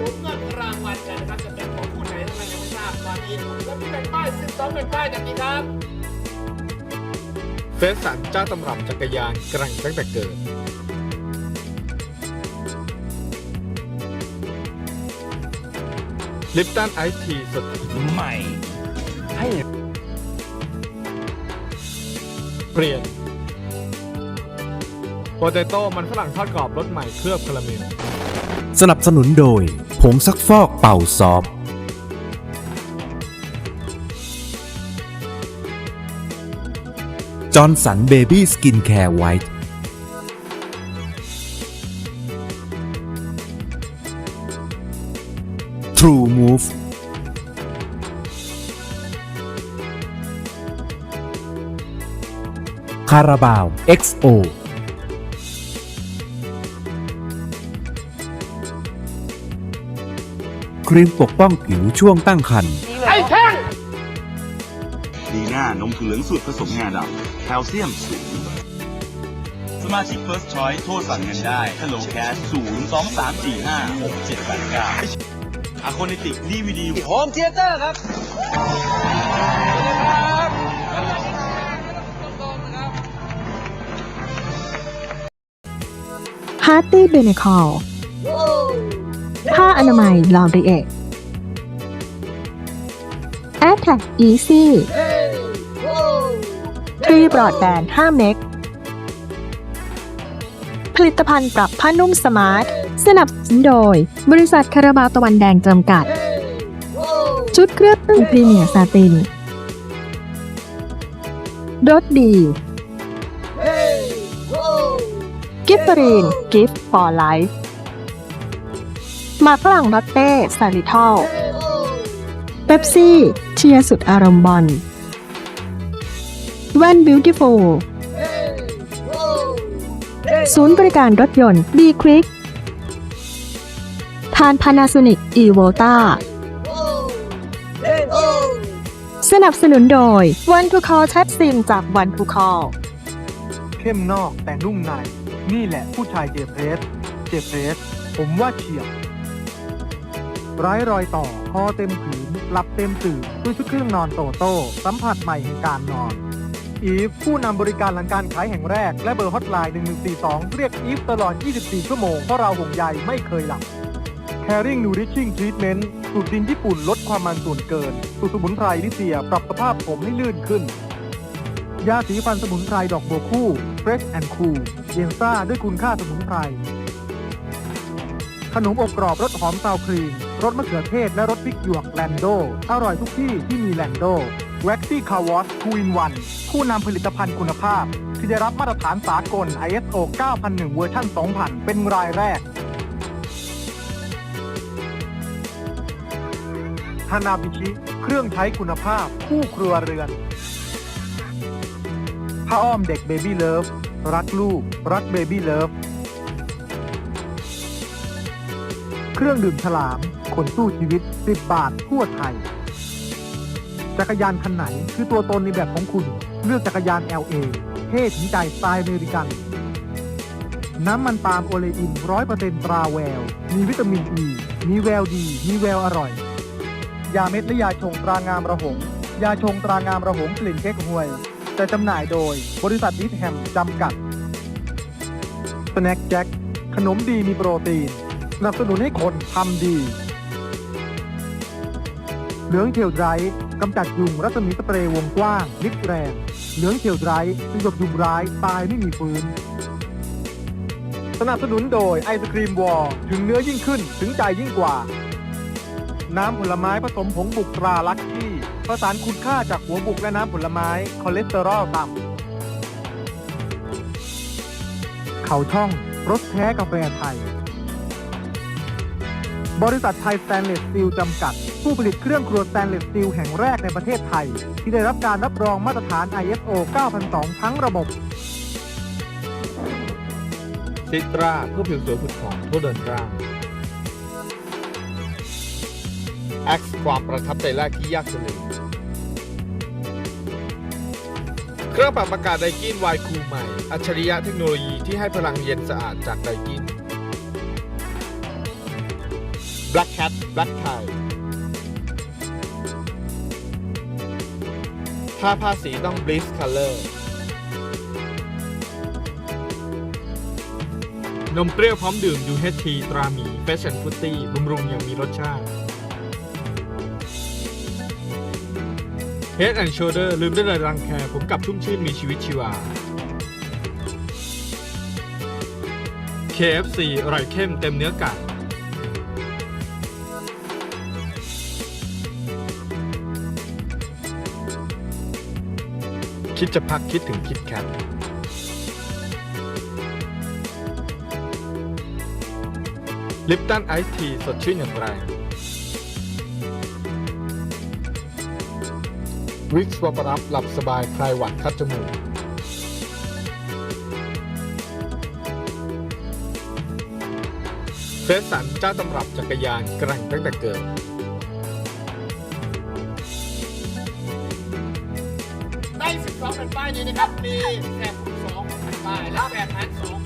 ลุ้นเงินรางวัลกันนะครับจะเป็นของผู้ไหนทำไมยังไม่ทราบตอนนี้แล้วมีเป็นป้ายสิบสองเป็นป้ายกันดีครับ เฟสสันเจ้าตำรับจักรยานกรังตั้งแต่เกิด ลิปตันไอทีสดใหม่ ให้เปลี่ยนโปเตโต้มันฝรั่งทอดกรอบรสใหม่เคลือบคาราเมล สนับสนุนโดยผ งซักฟอกเป่าซอฟจอร์นสันเบบี้สกินแคร์ไวท์ทรูมูฟคาราบาว XO ครีมปกป้องผิวช่วงตั้งครรภ์ดีหน้านมถั่วเหลืองสูตรผสมงาดำแคลเซียมสูง สมาชิก First Choice โทรสั่งเงินได้ Hello Cash 0 2 3 4 5 6 7 8 9อะโคนิติกดีวีดีโฮมเทเตอร์ครับฮาร์ตี้เบเนคอล ผ้าอนามัยลอรีเอทแอ t แทกอีซี่ทรีบรอดแบนด์5เมก ผลิตภัณฑ์ปรับผ้านุ่มสมาร์ท สนับสนุนโดย บริษัทคาราบาวตะวันแดงจำกัด ชุดเครื่องปรุงพรีเมียร์ซาตินรสดี กิฟฟรีน กิฟต์ for life ห มาฝรั่งลอตเต้ซาลิทอลเบปซี่เชียร์สุดอารมณ์บอลแว่นบิวตี้ฟูลศูนย์บริการรถยนต์ B คลิกทาน Panasonic e v o l t a สนับสนุนโดย One to Call Chat SIM จาก One to Call เข้มนอกแต่นุ่มใน นี่แหละผู้ชายเจเพรส เจเพรส ผมว่าเฉียบ ไร้รอยต่อคอเต็มผืนหลับเต็มตื่นด้วยชุดเครื่องนอนโตโต้สัมผัสใหม่แห่งการนอน อีฟผู้นำบริการหลังการขายแห่งแรก และเบอร์ฮอตไลน์ 1142 เรียกอีฟตลอด 24 ชั่วโมง เพราะเราห่วงใยไม่เคยหลับ Caring Nourishing Treatment สูตรดินญี่ปุ่นลดความมันส่วนเกิน สูตรสมุนไพรลิเซียปรับสภาพผมให้ลื่นขึ้น ยาสีฟันสมุนไพรดอกบัวคู่ Fresh and Cool เยนซ่าด้วยคุณค่าสมุนไพรขนมอบกรอบรสหอมซาวครีม รสมะเขือเทศและรสพริกหยวกแลนโด อร่อยทุกที่ที่มีแลนโด Waxy Car Wash 2 in 1ผู้นำผลิตภัณฑ์คุณภาพ ที่ได้รับมาตรฐานสากล ISO 9001 เวอร์ชัน2000 เป็นรายแรกฮานาบิชิ เครื่องใช้คุณภาพ คู่ครัวเรือนผ้าอ้อมเด็กเบบี้เลิฟรักลูก รักเบบี้เลิฟ เครื่องดื่มฉลาม คนสู้ชีวิต 10 บาททั่วไทย จักรยานคันไหนคือตัวตนในแบบของคุณ เลือกจักรยาน LA เท่ถึงใจสไตล์อเมริกัน น้ำมันปาล์มโอเลอินร้อยเปอร์เซ็นตราแวว มีวิตามินอ e, ีมีแววดี มีแววอร่อย ยาเม็ดและยาชงตรางามระหง ยาชงตรางามระหงกลิ่นเก๊กฮวย จะจำหน่ายโดยบริษัทนิดแฮมจำกัดสแน็คแจ็คขนมดีมีโปรตีน นับสนุนให้คนทำดี เหลืองเขียวไรท์กำจัดยุงรัศมีสเปรย์วงกว้างลิดแรง เหลืองเขียวไรท์สยบยุงร้ายตายไม่มีฟื้น สนับสนุนโดยไอศครีมวอลถึงเนื้อยิ่งขึ้นถึงใจยิ่งกว่า น้ำผลไม้ผสมผงบุกตราลักกี้ประสานคุณค่าจากหัวบุกและน้ำผลไม้คอเลสเตอรอลต่ำเขาช่องรสแท้กาแฟไทย บริษัทไทยสแตนเลสสตีลจำกัด ผู้ผลิตเครื่องครัวสแตนเลสสตีลแห่งแรกในประเทศไทย ที่ได้รับการรับรองมาตรฐาน ISO 9002 ทั้งระบบ ซิตราเพื่อผิวสวยผุดผ่องทั่วเดินร่าง X ความประทับใจแรกที่ยากจะลืมเครื่องปรับอากาศไดกินไวคูใหม่ อัจฉริยะเทคโนโลยีที่ให้พลังเย็นสะอาดจากไดกิน Black Cat Black Tie ถ้าผ้าสีต้อง Bliss Color นมเปรี้ยวพร้อมดื่ม UHT ตราหมี Fashion Fruity บำรุงอย่างมีรสชาติ Head and Shoulder ลืมได้เลยรังแคผมกลับชุ่มชื่นมีชีวิตชีวา KFC อร่อยเข้มเต็มเนื้อไก่ คิดจะพักคิดถึงคิดแคทลิปตันไอซ์ทีสดชื่นอย่างแรวิกสวอปรับหลับสบายคลายหวัดคัดจมูกเฟสสันเจ้าตำรับจักรยานกร่งตั้งแต่เกิด เป็นป้ายนี้นะครับ มีแถบคูณ2ป้ายและแบบหาร2